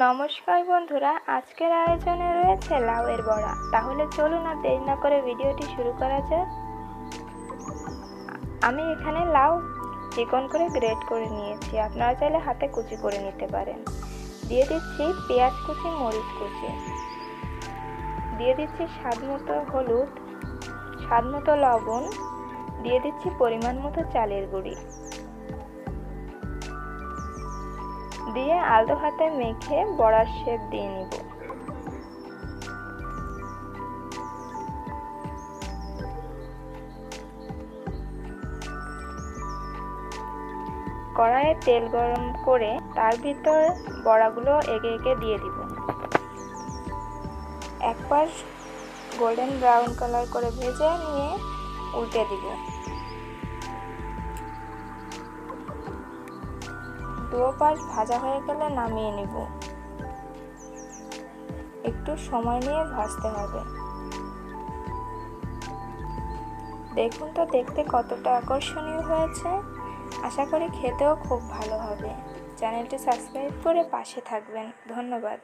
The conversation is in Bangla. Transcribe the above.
নমস্কার বন্ধুরা, আজকের আয়োজনে রয়েছে লাউয়ের বড়া। তাহলে চলুন আর দেরি না করে ভিডিওটি শুরু করা যাক। আমি এখানে লাউ চিকন করে গ্রেট করে নিয়েছি। আপনারা চাইলে হাতে কুচি করে নিতে পারেন। দিয়ে দিচ্ছি পেঁয়াজ কুচি, মরিচ কুচি। দিয়ে দিচ্ছি স্বাদ মতো হলুদ, স্বাদ মতো লবণ। দিয়ে দিচ্ছি পরিমাণ মতো চালের গুঁড়ি। দিয়ে আলতো হাতে মেখে বড়ার শেপ দিয়ে নিব। কড়াইয়ে তেল গরম করে তার ভিতর বড়াগুলো এগে এগে দিয়ে দিব। এক পাশ গোল্ডেন ব্রাউন কালার করে ভেজে নিয়ে উল্টে দিব। দুও পাশ ভাজা হয়ে গেলে নামিয়ে নিব। একটু সময় নিয়ে ভাজতে হবে। দেখুন তো দেখতে কতটা আকর্ষণীয় হয়েছে। আশা করি খেতেও খুব ভালো হবে। চ্যানেলটি সাবস্ক্রাইব করে পাশে থাকবেন। ধন্যবাদ।